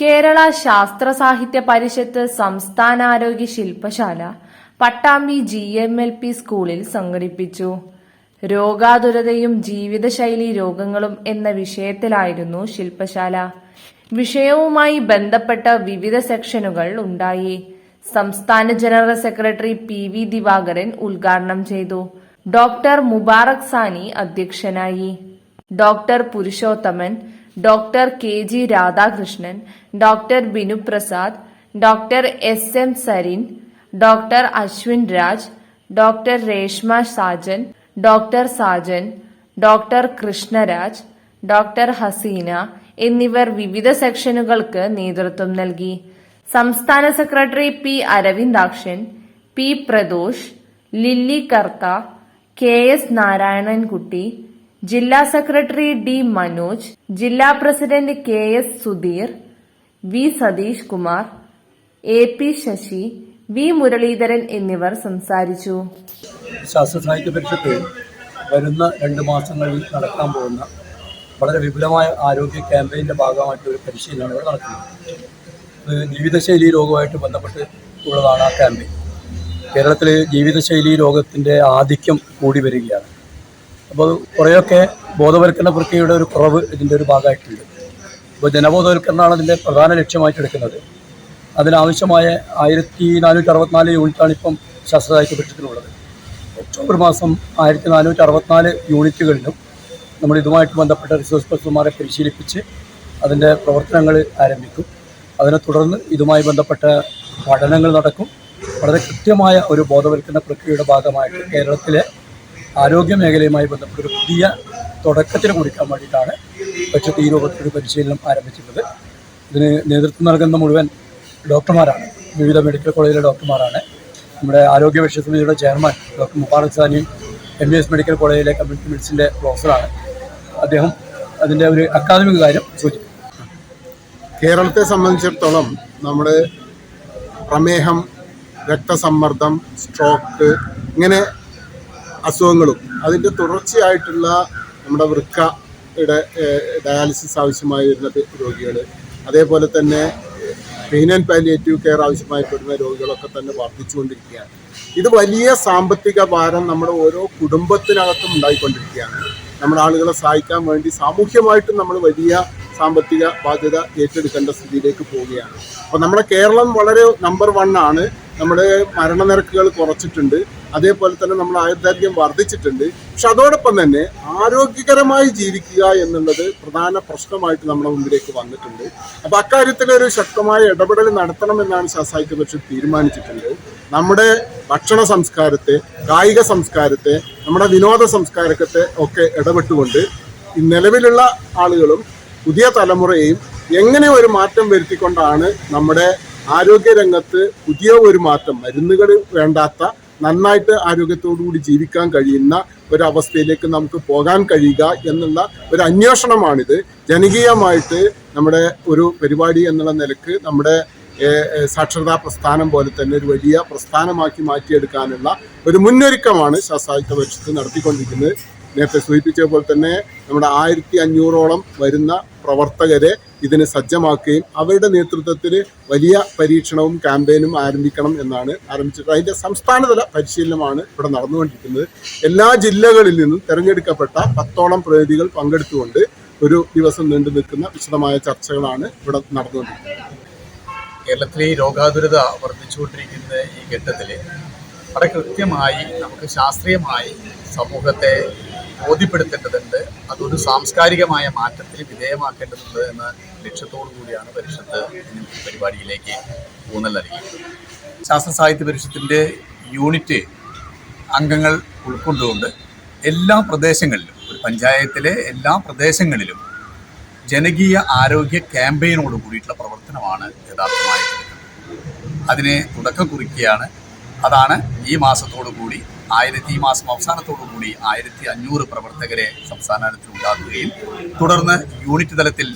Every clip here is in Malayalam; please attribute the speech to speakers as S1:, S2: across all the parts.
S1: കേരള ശാസ്ത്ര സാഹിത്യ പരിഷത്ത് സംസ്ഥാനാരോഗ്യ ശില്പശാല Pattambi G M L P സ്കൂളിൽ സംഘടിപ്പിച്ചു. രോഗാതുരതയും ജീവിതശൈലി രോഗങ്ങളും എന്ന വിഷയത്തിലായിരുന്നു ശില്പശാല. വിഷയവുമായി ബന്ധപ്പെട്ട വിവിധ സെക്ഷനുകൾ ഉണ്ടായി. സംസ്ഥാന general secretary P V Divakaran ഉദ്ഘാടനം ചെയ്തു. ഡോക്ടർ മുബാറക് സാനി അധ്യക്ഷനായി. Doctor Purushothaman doctor K G Radhakrishnan doctor Binu Prasad doctor S M Sarin doctor Ashwin Raj doctor Reshma Sajan doctor Sajan doctor Krishnaraj doctor Haseena എന്നിവർ വിവിധ സെക്ഷനുകൾക്ക് നേതൃത്വം നൽകി. സംസ്ഥാന secretary P Aravindakshan P Pradosh Lilly Kartha K S Narayanankutty ജില്ലാ സെക്രട്ടറി ഡി മനോജ് ജില്ലാ president K S Sudheer V Satheesh Kumar A P Sasi V Muraleedharan എന്നിവർ സംസാരിച്ചു.
S2: ശാസ്ത്ര സാഹിത്യ പരിഷത്ത് വരുന്ന രണ്ട് മാസങ്ങളിൽ നടക്കാൻ പോകുന്ന വളരെ വിപുലമായ ആരോഗ്യ ക്യാമ്പയിന്റെ ഭാഗമായിട്ട് ഒരു പരിശീലനമാണ് ഇവിടെ നടക്കുന്നത്. ജീവിതശൈലി രോഗവുമായിട്ട് ബന്ധപ്പെട്ട് ഉള്ളതാണ് ആ ക്യാമ്പയിൻ. കേരളത്തിൽ ജീവിതശൈലി രോഗത്തിന്റെ ആധിക്യം കൂടി വരികയാണ്. അപ്പോൾ കുറേയൊക്കെ ബോധവൽക്കരണ പ്രക്രിയയുടെ ഒരു കുറവ് ഇതിന്റെ ഒരു ഭാഗമായിട്ടുണ്ട്. അപ്പോൾ ജനബോധവൽക്കരണമാണ് അതിന്റെ പ്രധാന ലക്ഷ്യമായിട്ട് എടുക്കുന്നത്. അതിനാവശ്യമായ ആയിരത്തി നാനൂറ്റി അറുപത്തിനാല് യൂണിറ്റാണ് ഇപ്പം ശാസ്ത്രസാഹിത്യ പരിഷത്തിനുള്ളത് ഒക്ടോബർ മാസം ആയിരത്തി നാനൂറ്റി അറുപത്തിനാല് യൂണിറ്റുകളിലും നമ്മൾ ഇതുമായിട്ട് ബന്ധപ്പെട്ട റിസോഴ്സ് പേഴ്സൺമാരെ പരിശീലിപ്പിച്ച് അതിന്റെ പ്രവർത്തനങ്ങൾ ആരംഭിക്കും. അതിനെ തുടർന്ന് ഇതുമായി ബന്ധപ്പെട്ട പഠനങ്ങൾ നടക്കും. വളരെ കൃത്യമായ ഒരു ബോധവൽക്കരണ പ്രക്രിയയുടെ ഭാഗമായിട്ട് കേരളത്തിലെ ആരോഗ്യ മേഖലയുമായി ബന്ധപ്പെട്ട ഒരു പുതിയ തുടക്കത്തിന് കുറിക്കാൻ വേണ്ടിയിട്ടാണ് പക്ഷത്തെ ഈ രൂപത്തിലൊരു പരിശീലനം ആരംഭിച്ചിട്ടുള്ളത്. ഇതിന് നേതൃത്വം നൽകുന്ന മുഴുവൻ ഡോക്ടർമാരാണ്. വിവിധ മെഡിക്കൽ കോളേജിലെ ഡോക്ടർമാരാണ്. നമ്മുടെ ആരോഗ്യ വിഷയ സമിതിയുടെ ചെയർമാൻ ഡോക്ടർ മുബാറക് സാനിയും എം ബി എസ് മെഡിക്കൽ കോളേജിലെ കമ്മ്യൂണിറ്റി മെഡിസിന്റെ പ്രൊഫസറാണ്. അദ്ദേഹം അതിന്റെ ഒരു അക്കാദമിക കാര്യം സൂചിപ്പിക്കും
S3: കേരളത്തെ സംബന്ധിച്ചിടത്തോളം നമ്മുടെ പ്രമേഹം രക്തസമ്മർദ്ദം സ്ട്രോക്ക് ഇങ്ങനെ അസുഖങ്ങളും അതിന്റെ തുടർച്ചയായിട്ടുള്ള നമ്മുടെ വൃക്കയുടെ ഡയാലിസിസ് ആവശ്യമായി വരുന്ന രോഗികൾ അതേപോലെ തന്നെ പെയിൻ ആൻഡ് പാലിയേറ്റീവ് കെയർ ആവശ്യമായി വരുന്ന രോഗികളൊക്കെ തന്നെ വർദ്ധിച്ചുകൊണ്ടിരിക്കുകയാണ്. ഇത് വലിയ സാമ്പത്തിക ഭാരം നമ്മുടെ ഓരോ കുടുംബത്തിനകത്തും ഉണ്ടായിക്കൊണ്ടിരിക്കുകയാണ്. നമ്മുടെ ആളുകളെ സഹായിക്കാൻ വേണ്ടി സാമൂഹ്യമായിട്ടും നമ്മൾ വലിയ സാമ്പത്തിക ബാധ്യത ഏറ്റെടുക്കേണ്ട സ്ഥിതിയിലേക്ക് പോവുകയാണ്. അപ്പോൾ നമ്മുടെ കേരളം വളരെ നമ്പർ വൺ ആണ്. നമ്മുടെ മരണനിരക്കുകൾ കുറച്ചിട്ടുണ്ട്. അതേപോലെ തന്നെ നമ്മൾ ആയുർദൈർഘ്യം വർദ്ധിച്ചിട്ടുണ്ട്. പക്ഷെ അതോടൊപ്പം തന്നെ ആരോഗ്യകരമായി ജീവിക്കുക എന്നുള്ളത് പ്രധാന പ്രശ്നമായിട്ട് നമ്മുടെ മുമ്പിലേക്ക് വന്നിട്ടുണ്ട്. അപ്പോൾ അക്കാര്യത്തിൽ ഒരു ശക്തമായ ഇടപെടൽ നടത്തണമെന്നാണ് ശാസ്തായിക്ക് പക്ഷെ തീരുമാനിച്ചിട്ടുണ്ട്. നമ്മുടെ ഭക്ഷണ സംസ്കാരത്തെ കായിക സംസ്കാരത്തെ നമ്മുടെ വിനോദ സംസ്കാരത്തെ ഒക്കെ ഇടപെട്ടുകൊണ്ട് നിലവിലുള്ള ആളുകളും പുതിയ തലമുറയെയും എങ്ങനെ ഒരു മാറ്റം വരുത്തിക്കൊണ്ടാണ് നമ്മുടെ ആരോഗ്യരംഗത്ത് പുതിയ ഒരു മാറ്റം മരുന്നുകൾ വേണ്ടാത്ത നന്നായിട്ട് ആരോഗ്യത്തോടുകൂടി ജീവിക്കാൻ കഴിയുന്ന ഒരവസ്ഥയിലേക്ക് നമുക്ക് പോകാൻ കഴിയുക എന്നുള്ള ഒരു അന്വേഷണമാണിത്. ജനകീയമായിട്ട് നമ്മുടെ ഒരു പരിപാടി എന്നുള്ള നിലയ്ക്ക് നമ്മുടെ സാക്ഷരതാ പ്രസ്ഥാനം പോലെ തന്നെ ഒരു വലിയ പ്രസ്ഥാനമാക്കി മാറ്റിയെടുക്കാനുള്ള ഒരു മുന്നൊരുക്കമാണ് ശാസ്ത്രാഹിത്യ പരിഷത്ത് നടത്തിക്കൊണ്ടിരിക്കുന്നത്. നേരത്തെ സൂചിപ്പിച്ച പോലെ തന്നെ നമ്മുടെ ആയിരത്തി അഞ്ഞൂറോളം വരുന്ന പ്രവർത്തകരെ ഇതിനെ സജ്ജമാക്കുകയും അവരുടെ നേതൃത്വത്തിൽ വലിയ പരീക്ഷണവും ക്യാമ്പയിനും ആരംഭിക്കണം എന്നാണ് ആരംഭിച്ചിട്ടുള്ളത്. അതിന്റെ സംസ്ഥാനതല പരിശീലനമാണ് ഇവിടെ നടന്നുകൊണ്ടിരിക്കുന്നത്. എല്ലാ ജില്ലകളിൽ നിന്നും തിരഞ്ഞെടുക്കപ്പെട്ട പത്തോളം പ്രതിനിധികൾ പങ്കെടുത്തുകൊണ്ട് ഒരു ദിവസം നീണ്ടു നിൽക്കുന്ന വിശദമായ ചർച്ചകളാണ് ഇവിടെ നടന്നുകൊണ്ടിരിക്കുന്നത്.
S4: കേരളത്തിലെ ഈ രോഗാതുരത വർദ്ധിച്ചുകൊണ്ടിരിക്കുന്ന ഈ ഘട്ടത്തിൽ വളരെ കൃത്യമായി നമുക്ക് ശാസ്ത്രീയമായി സമൂഹത്തെ ബോധ്യപ്പെടുത്തേണ്ടതുണ്ട്. അതൊരു സാംസ്കാരികമായ മാറ്റത്തിന് വിധേയമാക്കേണ്ടതുണ്ട് എന്ന ലക്ഷ്യത്തോടു കൂടിയാണ് പരിഷത്ത് പരിപാടിയിലേക്ക് ഊന്നൽ നൽകിയത് ശാസ്ത്ര സാഹിത്യ പരിഷത്തിന്റെ യൂണിറ്റ് അംഗങ്ങൾ ഉൾക്കൊണ്ടുകൊണ്ട് എല്ലാ പ്രദേശങ്ങളിലും ഒരു പഞ്ചായത്തിലെ എല്ലാ പ്രദേശങ്ങളിലും ജനകീയ ആരോഗ്യ ക്യാമ്പയിനോട് കൂടിയിട്ടുള്ള പ്രവർത്തനമാണ് യഥാർത്ഥമായിട്ടുള്ളത് അതിനെ തുടക്കം കുറിക്കുകയാണ്. അതാണ് ഈ മാസത്തോടു കൂടി ആയിരത്തി ഈ മാസം അവസാനത്തോടു കൂടി ആയിരത്തി അഞ്ഞൂറ് പ്രവർത്തകരെ സംസ്ഥാനത്തിൽ ഉണ്ടാക്കുകയും തുടർന്ന് യൂണിറ്റ് തലത്തിൽ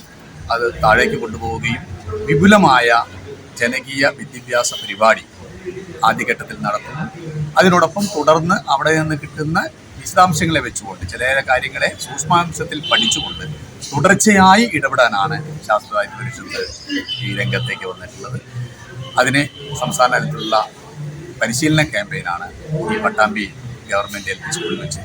S4: അത് താഴേക്ക് കൊണ്ടുപോവുകയും വിപുലമായ ജനകീയ വിദ്യാഭ്യാസ പരിപാടി ആദ്യഘട്ടത്തിൽ നടത്തുന്നു അതിനോടൊപ്പം തുടർന്ന് അവിടെ നിന്ന് കിട്ടുന്ന വിശദാംശങ്ങളെ വെച്ചുകൊണ്ട് ചില കാര്യങ്ങളെ സൂക്ഷ്മാംശത്തിൽ പഠിച്ചുകൊണ്ട് തുടർച്ചയായി ഇടപെടാനാണ് ശാസ്ത്ര സാഹിത്യ പരിഷത്ത് ഈ രംഗത്തേക്ക് വന്നിട്ടുള്ളത്. അതിനെ സംസ്ഥാന തലത്തിലുള്ള പരിശീലന ക്യാമ്പയിനാണ് ഈ പട്ടാമ്പി ഗവൺമെന്റ് എൽ പി സ്കൂളിൽ വെച്ച്